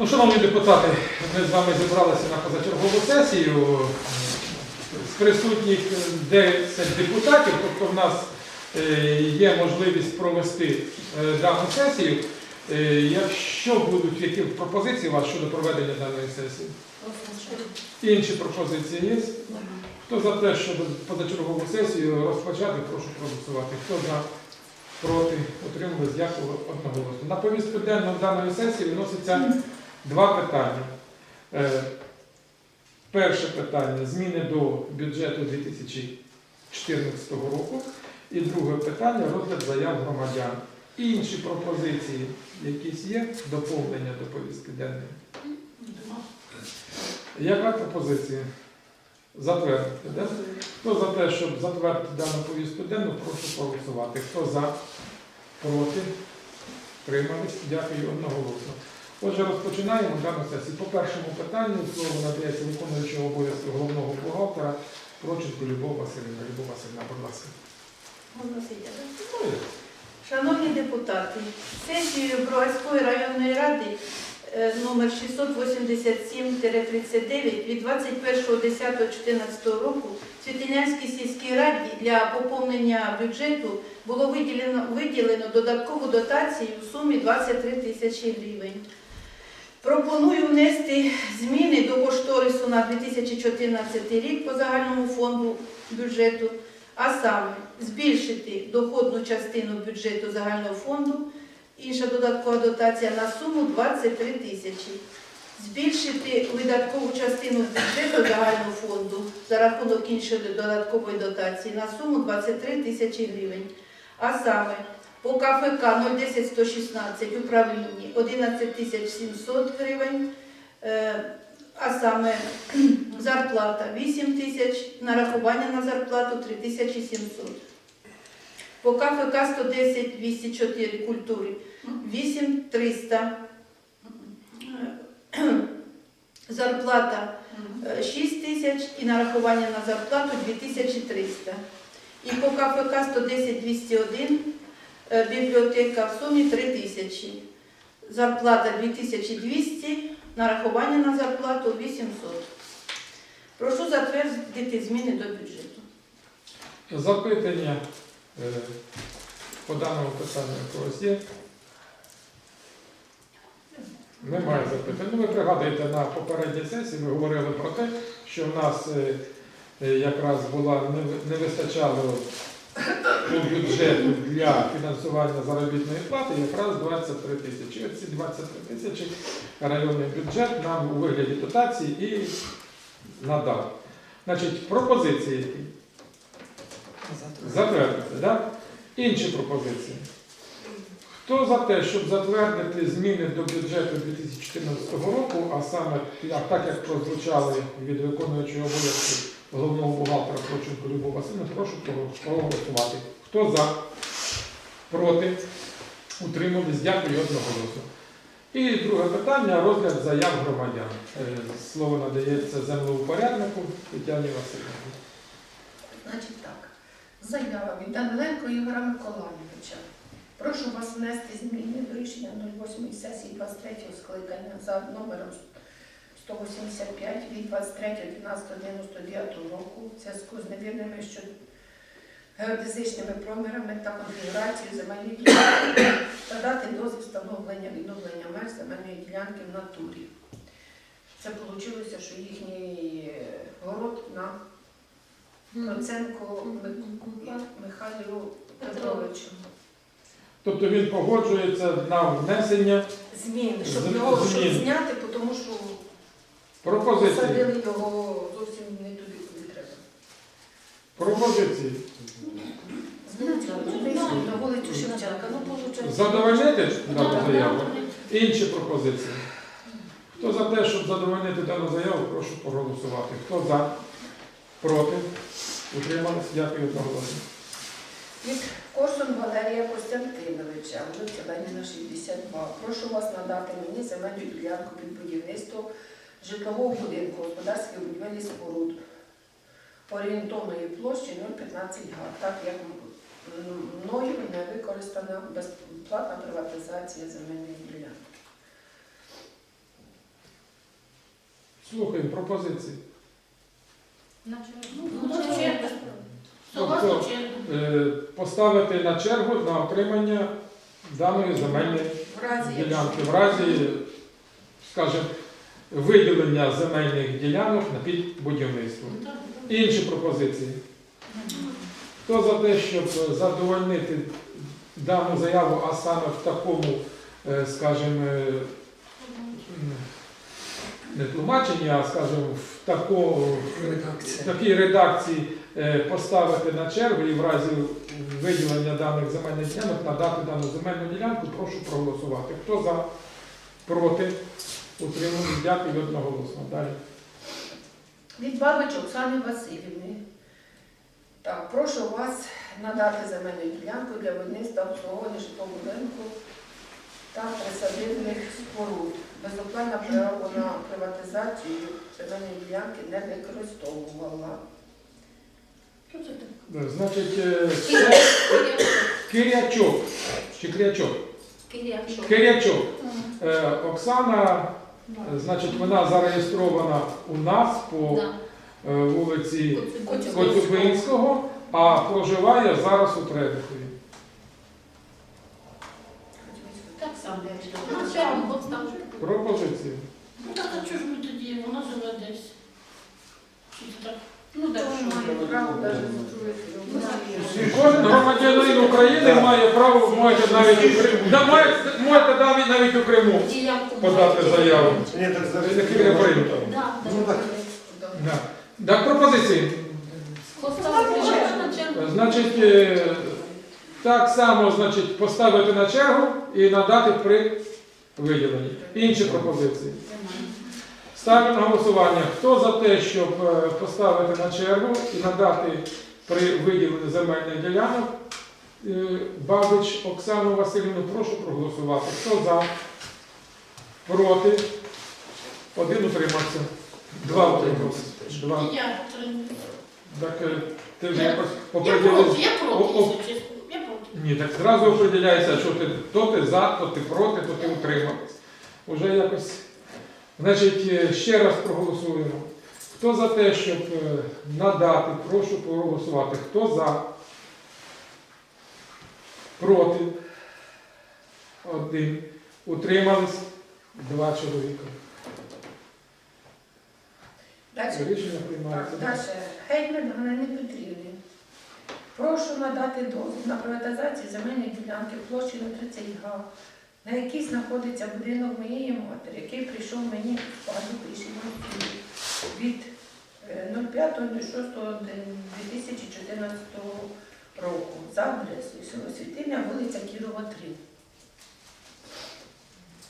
Ну, шановні депутати, ми з вами зібралися на позачергову сесію. З присутніх 10 депутатів, тобто в нас е, є можливість провести е, дану сесію. Е, Якщо будуть які пропозиції у вас щодо проведення даної сесії? Інші пропозиції є? Хто за те, щоб позачергову сесію розпочати, прошу проголосувати. Хто за, проти, утримались, дякую одноголосно. На повістку денну даної сесії виноситься два питання. Е, Перше питання зміни до бюджету 2014 року. І друге питання розгляд заяв громадян. Інші пропозиції якісь є доповнення до повістки денної. Яка пропозиція? Затвердити, да? Хто за те, щоб затвердити дану повістку денну, прошу проголосувати. Хто за, проти, тримались. Дякую одноголосно. Отже, розпочинаємо дану сесію. По першому питанню слово надається виконуючого обов'язки головного бухгалтера Проченку Любов Васильівна. Любов Васильівна, будь ласка. Шановні депутати, сесією Броварської районної ради е, номер 687-39 від 21.10.14 року Світинянській сільській раді для поповнення бюджету було виділено, виділено додаткову дотацію в сумі 23 тисячі гривень. Пропоную внести зміни до кошторису на 2014 рік по загальному фонду бюджету а саме збільшити доходну частину бюджету загального фонду, інша додаткова дотація на суму 23 тисячі. Збільшити видаткову частину бюджету загального фонду за рахунок іншої додаткової дотації на суму 23 тисячі гривень. А саме по КФК 010-116 управлінні 11 700 гривень, е, а саме зарплата 8 тисяч, нарахування на зарплату 3 тисячі 700. По КФК 110 204 культури 8 300. Зарплата е, 6 тисяч і нарахування на зарплату 2300. І по КФК 110 201 е, бібліотека в сумі 3 тисячі. Зарплата 2200, нарахування на зарплату 800. Прошу затвердити зміни до бюджету. Запитання е, по даному питанню когось є? Немає запитань. Ну, ви пригадуєте, на попередній сесії ми говорили про те, що в нас е, е, якраз була не вистачало у бюджету для фінансування заробітної плати якраз 23 тисячі. Оці 23 тисячі районний бюджет нам у вигляді дотації і надав. Значить, пропозиції? Затвердити, так? Інші пропозиції. Хто за те, щоб затвердити зміни до бюджету 2014 року, а саме як- так, як прозвучали від виконуючого обов'язки головного бухгалтера Проченко Любов Васильівна, прошу проголосувати. Хто за? Проти? Утримались? Дякую одноголосно. І друге питання розгляд заяв громадян. Е, Слово надається землеупоряднику Тетяні Васильівні. Значить так. Заява від Даниленко Ігора Миколаївича. Прошу вас внести зміни до рішення 08 сесії 23 скликання за номером 185 від 23.12.99 року в зв'язку з невірними що геодезичними промірами та конфігурацією земельної ділянки та дати дозвіл встановлення відновлення меж земельної ділянки в натурі. Це вийшло, що їхній город на Проценко Мих- Михайлу Петровичу. Тобто він погоджується на внесення Змін, щоб його щоб зняти, тому що пропозиції. посадили його зовсім не туди, куди треба. Пропозиції. На вулицю Шевченка. Ну, получається. Задовольнити дану заяву? Інші пропозиції. Хто за те, щоб задовольнити дану заяву, прошу проголосувати. Хто за? Проти? Утримались? Дякую одноголосно. Від Корсун Валерія Костянтиновича, вулиця Леніна, 62. Прошу вас надати мені земельну ділянку під будівництво житлового будинку, господарських будівель і споруд орієнтовної площі 0,15 га, так як мною не використана безплатна приватизація земельної ділянки. Слухаємо пропозиції. Ну, Ну, черга. Согласно Тобто. Е, Поставити на чергу на отримання даної земельної В разі, ділянки в разі, скажімо, виділення земельних ділянок на під будівництво. Інші пропозиції. Хто за те, щоб задовольнити дану заяву, а саме в такому, е, скажімо, не тлумаченні, а скажімо, в, тако, в такій редакції е, поставити на чергу і в разі виділення даних земельних ділянок надати дану земельну ділянку, прошу проголосувати. Хто за, проти, утримуємо, дякую одноголосно. Далі. Від Бабич Оксани Васильівни. Так, прошу вас надати земельну ділянку для будівництва обслуговування житлового будинку та присадибних споруд. Безоплатне право на приватизацію земельної ділянки не використовувала. Е, Значить, це Кирячок. Чи Кирячок? Кирячок. Кирячок. Е, Оксана, значить, вона зареєстрована у нас по е, вулиці Коцюбинського, а проживає зараз у Требухові. Так само. Пропозиції. Ну так, а чого ж ми тоді? Вона живе десь. Чи так? Ну, так що? має право навіть строїти? Кожен громадянин України має право, можете навіть у Криму, да, можете навіть, навіть у Криму Ділянку подати заяву. Ні, так зараз не прийнято. Да, да. Ну, так. Да. Так, пропозиції. Поставити на чергу. Значить, е, так само значить, поставити на чергу і надати при виділенні. Інші пропозиції. Немає. Ставлю на голосування. Хто за те, щоб е, поставити на чергу і надати при виділенні земельних ділянок е, Бабич Оксану Васильівну, прошу проголосувати. Хто за? Проти? Один утримався. Два утримався. Два. Я. Так е, ти вже Я- якось Я оприділився. проти, я проти. Ні, так зразу определяється, що ти то ти за, то ти проти, то ти утримався. Уже якось. Значить, е, ще раз проголосуємо. Хто за те, щоб е, надати, прошу проголосувати. Хто за? Проти? Один. Утримались? Два чоловіка. Рішення приймається. далі. Геймер Галини Петрівни. Прошу надати дозвіл на приватизацію земельної ділянки площею 30 га, на якій знаходиться будинок моєї матері, який прийшов мені в спадок рішення від е, 05.06.2014 року за адресою село Світильня, вулиця Кірова,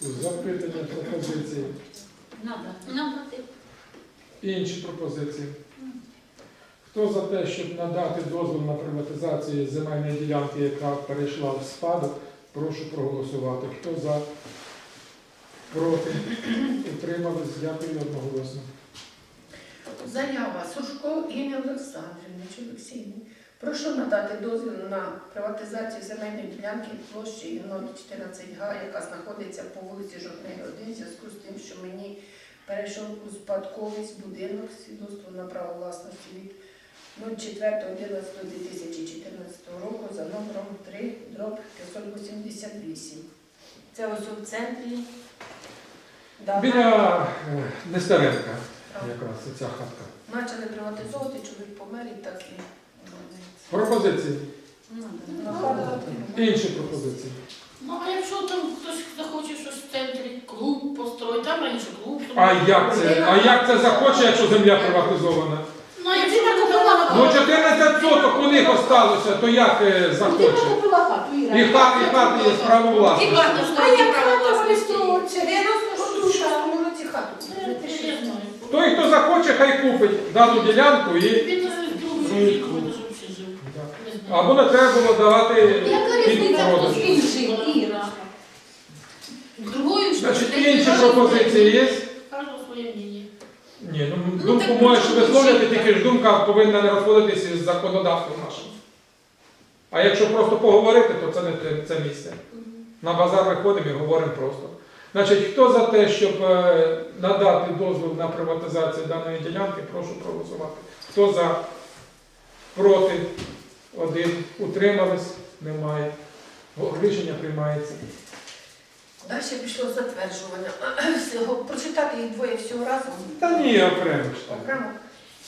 3. Запитання, пропозиції. Надати. Інші пропозиції. Хто за те, щоб надати дозвіл на приватизацію земельної ділянки, яка перейшла в спадок, прошу проголосувати. Хто за? Проти? Утримались? Дякую одноголосно. Заява Сушко Інни Олександрівни чи Прошу надати дозвіл на приватизацію земельної ділянки площею 014 га, яка знаходиться по вулиці Жовтневі 1, в зв'язку з тим, що мені перейшов у спадковість будинок свідоцтво на право власності від 04.11.2014 року за номером 3, дроб 588. Це ось у центрі. Да, Біля е, Нестеренка якраз ця хатка. Почали приватизовувати, чоловік помер і так і. Пропозиції. Інші пропозиції. Ну, а якщо там хтось захоче щось в центрі, клуб построїть, там раніше клуб. А як це? А як це захоче, якщо земля приватизована? Ну, а якщо Ну 14 соток у них осталося, то як е, захоче? купила хату, Іра. І хат, і хати є право І власності. хату А стоїть як право хата власності. реєструється? Це 96 році хату. Це Я знаю. Той, хто захоче, хай купить дану ділянку і Він даже в другому житті, він взагалі жив. Не знаю. або не треба було давати Яка під різниця, хто продаж. Іра? Другою, що Значить, інші пропозиції є? Кожного своє мнення. Ні, ну Ну, думку так, можеш ну, висловлювати, жінка. тільки ж думка повинна не розходитися із законодавством нашим. А якщо просто поговорити, то це не те- це місце. На базар виходимо і говоримо просто. Значить, хто за те, щоб е, надати дозвіл на приватизацію даної ділянки, прошу проголосувати. Хто за? Проти? Один. Утримались? Немає. Рішення приймається. Далі пішло затверджування. Всього. Прочитати їх двоє всього разом. Та ні, окремо ж так. Окремо.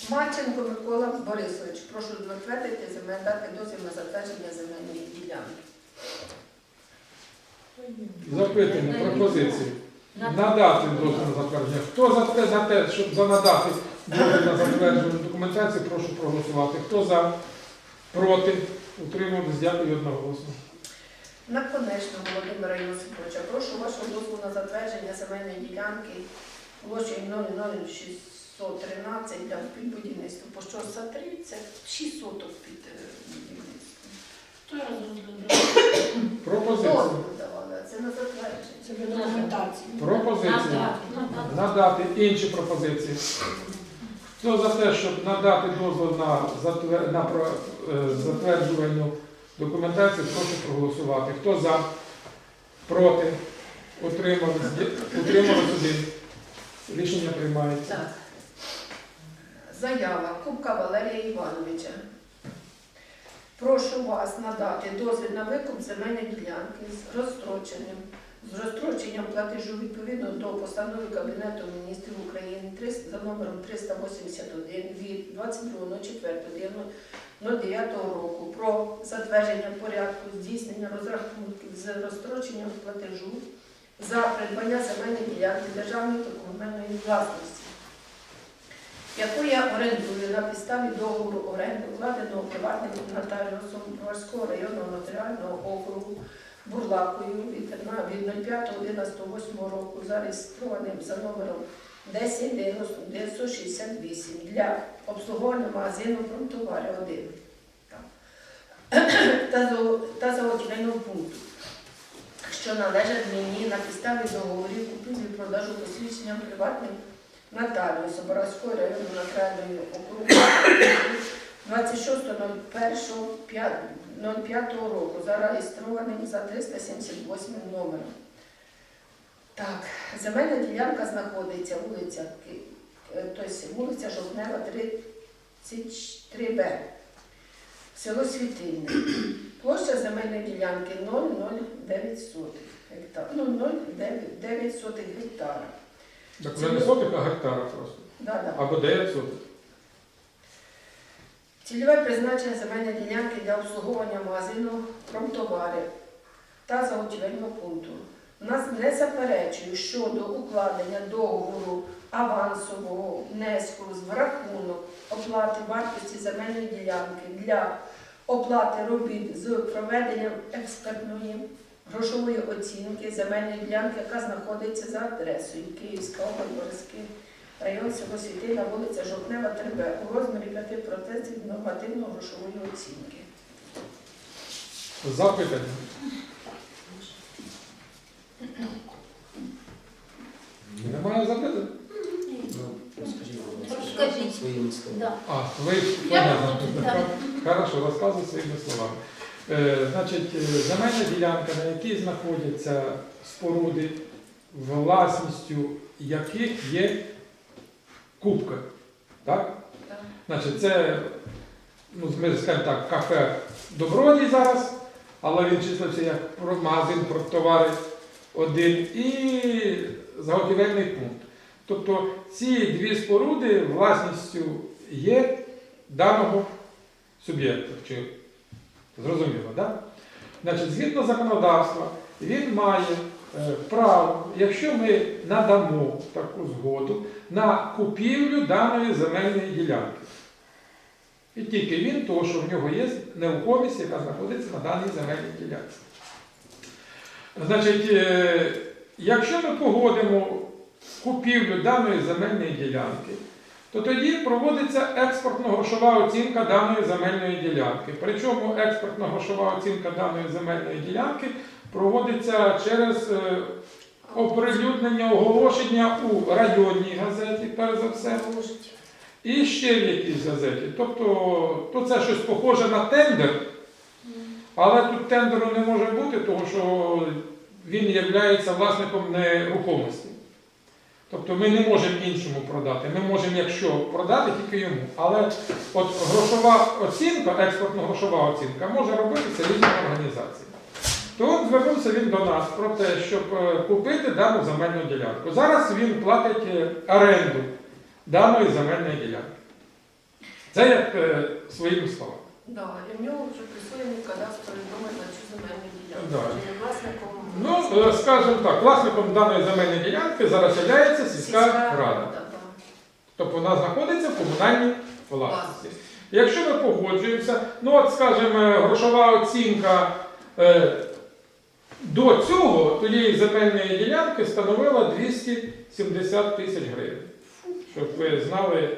Марченко Микола Борисович, прошу затвердити земель, дати дозвіл на затвердження земельної ділянки. Запитання, пропозиції. Надати дозвіл на затвердження. Хто за те, за те, щоб за надати дозвіл на затвердження документації, прошу проголосувати. Хто за? Проти? Утримались? Дякую одноголосно. Наконечно Володимира Йосиповича, прошу вашого дозволу на затвердження земельної ділянки площею 00613 для підбудівництва. По що за 30? 6 соток під е, будівництво. Розглядає? Пропозиції. Дозвіл а це на затвердження. Це для документації. Пропозиції. Надати інші пропозиції. Хто за те, щоб надати дозвіл на, затвер... документацію, прошу проголосувати. Хто за? Проти? Утримались? Один. Рішення приймається. Так. Заява Кубка Валерія Івановича. Прошу вас надати дозвіл на викуп земельної ділянки з розстроченням, з розстроченням платежу відповідно до постанови Кабінету міністрів України 300 за номером 381 від 22.04.09 року про затвердження порядку здійснення розрахунків з розстроченням платежу за придбання земельної ділянки державної та комунальної власності, яку я орендую на підставі договору оренди, укладеного приватним нотаріусом Броварського районного нотаріального округу Бурлакою від на- від 05.11.08 року, зареєстрованим за номером 1090-968 для обслуговування магазину «Промтовари 1» та заготівельного пункту що належать мені на підставі договорів купівлі-продажу посвідченням приватним нотаріусом Боровської районної нотаріальної округу 26.01.05 року, зареєстрованим за 378 номером. Так, земельна ділянка знаходиться вулиця, тобто вулиця Жовтнева, 33Б, село Світильне. Площа земельної ділянки 0,09 сотих. Ну, 0,9 гектара. Так вже не сотих, а гектара просто. Да, да. Або 9 сотих. Цільове призначення земельної ділянки для обслуговування магазину промтовари та заготівельного пункту. Нас не заперечую щодо укладення договору авансового внеску з рахунок оплати вартості земельної ділянки для оплати робіт з проведенням експертної грошової оцінки земельної ділянки, яка знаходиться за адресою Київська область, район село Світина, вулиця Жовтнева, 3Б, у розмірі 5% нормативно-грошової оцінки. Запитання. Немає запитань? Ласка, своїми словами. Да. А, ви понятно. да. Хорошо, розказуй своїми словами. Е, значить, е, земельна ділянка, на якій знаходяться споруди, власністю яких є кубка. Так? Так. Значить, це, ну, ми скажімо так, кафе Добродій зараз, але він числився як про- магазин про товари один і заготівельний пункт. Тобто ці дві споруди власністю є даного суб'єкта. Чи зрозуміло, так? Значить, згідно законодавства, він має е, право, якщо ми надамо таку згоду на купівлю даної земельної ділянки. І тільки він, того, що в нього є нерухомість, яка знаходиться на даній земельній ділянці. Значить, е, якщо ми погодимо купівлю даної земельної ділянки, то тоді проводиться експортно-грошова оцінка даної земельної ділянки. Причому експортно-грошова оцінка даної земельної ділянки проводиться через е, оприлюднення оголошення у районній газеті, перш за все, і ще в якійсь газеті. Тобто, то це щось похоже на тендер, але тут тендеру не може бути, тому що він є власником нерухомості. Тобто ми не можемо іншому продати. Ми можемо, якщо продати, тільки йому. Але от грошова оцінка, експортно-грошова оцінка може робитися різними організаціями. То от звернувся він до нас про те, щоб е, купити дану земельну ділянку. Зараз він платить е, оренду даної земельної ділянки. Це як е, своїми словами. Да, і в нього вже присвоєний кадастровий номер на цю земельну ділянку. Да. Чи не власником? Ну, е, скажімо так, власником даної земельної ділянки зараз є сільська рада. да. Тобто вона знаходиться в комунальній власності. Якщо ми погоджуємося, ну от, скажімо, грошова оцінка е, до цього тієї земельної ділянки становила 270 тисяч гривень. Щоб ви знали,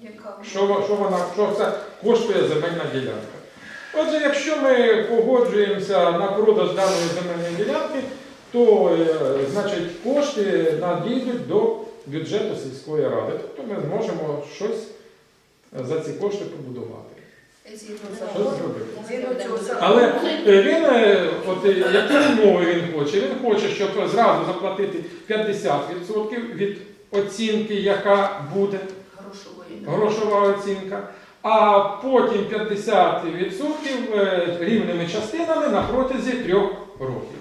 Яка? що, що вона що це коштує земельна ділянка. Отже, якщо ми погоджуємося на продаж даної земельної ділянки, то е, значить кошти надійдуть до бюджету сільської ради. Тобто ми зможемо щось за ці кошти побудувати. Але е, він, е, от які умови він хоче? Він хоче, щоб зразу заплатити 50% від оцінки, яка буде. Грошова оцінка, а потім 50% е, рівними частинами на протязі трьох років.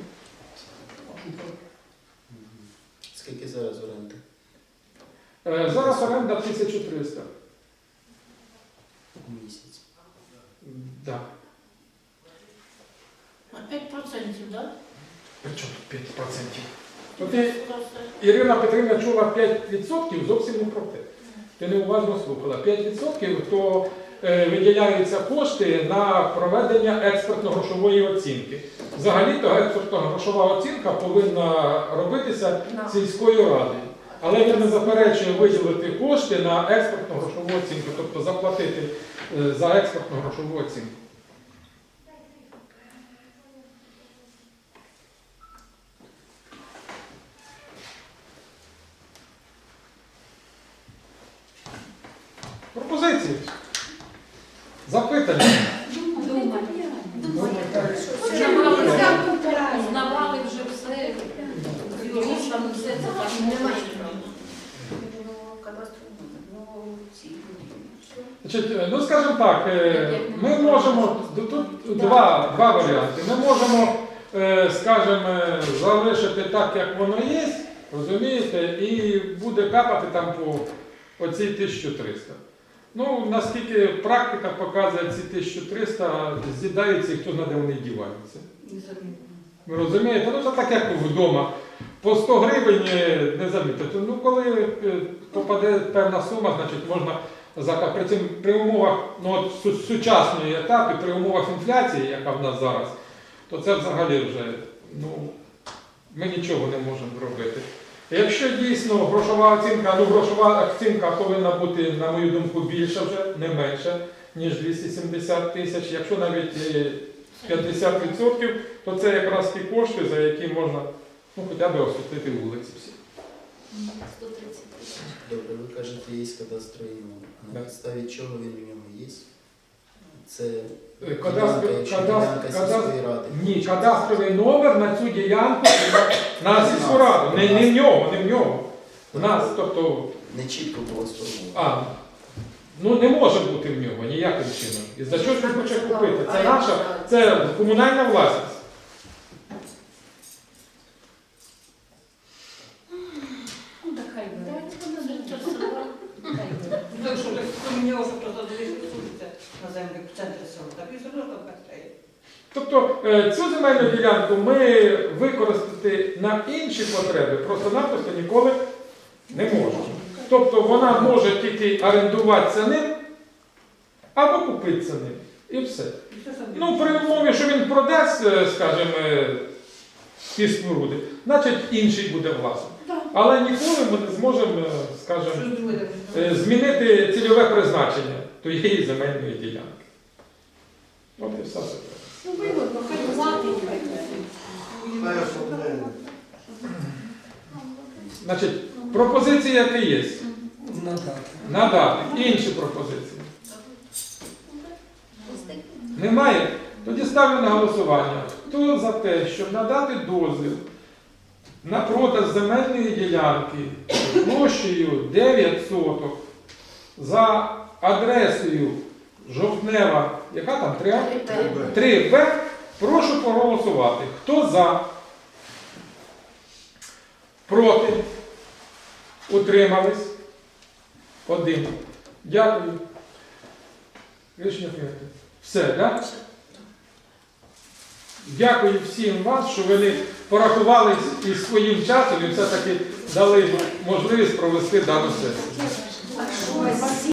Скільки зараз оренди? Е, Зараз оренда 1300. У місяць. Да. А 5%, так? Причому 5%? От і Ірина Петрівна чула 5% зовсім не про те. Ти неуважно слухала. 5% то е, виділяються кошти на проведення експертно-грошової оцінки. Взагалі-то експертно-грошова оцінка повинна робитися сільською радою. Але він не заперечує виділити кошти на експертно-грошову оцінку, тобто заплатити е, за експертно-грошову оцінку. Пропозиції. Запитання. Знавали вже все. Юристам все це так Немає. Ну, скажімо так, е, ми можемо тут два, два варіанти. Ми можемо, е, скажімо, залишити так, як воно є, розумієте, і буде капати там по оцій 1300. Ну, наскільки практика показує ці 1300, з'їдаються хто знає, де вони діваються. Ви розумієте? Ну це так як вдома. По 100 гривень е, не замітити. Ну, коли е, попаде певна сума, значить можна зака- при, при умовах ну, от, сучасної етапі, при умовах інфляції, яка в нас зараз, то це взагалі вже ну, ми нічого не можемо зробити. Якщо дійсно грошова оцінка, ну грошова оцінка повинна бути, на мою думку, більша вже, не менше, ніж 270 тисяч. Якщо навіть е, 50%, то це якраз ті кошти, за які можна ну, хоча б освітлити вулиці всі. 130 тисяч. Добре, ви кажете, є кадастровий номер. На підставі чого він у ньому є? Це Е, кадастр- ділянка, якщо кадастр- ділянка кадастр- сільської ради. Ні, кадастровий номер на цю ділянку на, сільську раду. Не, не в нього, не в нього. У нас, тобто, Не чітко було сформовано. а, ну не може бути в нього ніяким чином. І за що ж він хоче купити? Це наша, це комунальна власність. Ну, так хай бере. Це села. Хай бере. Так що так помінялося просто вулиця на землі в центрі села, так і одно там. Тобто е, цю земельну ділянку ми використати на інші потреби просто-напросто ніколи не можемо. Тобто вона може тільки орендуватися ним або купитися ним. І все. Ну, при умові, що він продасть, е, скажімо, е, ті споруди, значить інший буде власник. Але ніколи ми не зможемо, е, скажімо, е, змінити цільове призначення тієї земельної ділянки. От і все. Платить. Значить, пропозиції які є? Надати. Інші пропозиції. Немає? Тоді ставлю на голосування. Хто за те, щоб надати дозвіл на продаж земельної ділянки площею 9 соток за адресою Жовтнева, яка там 3 3Б. Прошу проголосувати. Хто за? Проти? Утримались? Один. Дякую. Рішення прийнято. Все, так? Да? Дякую всім вас, що ви порахувались із своїм часом і все-таки дали можливість провести дану сесію.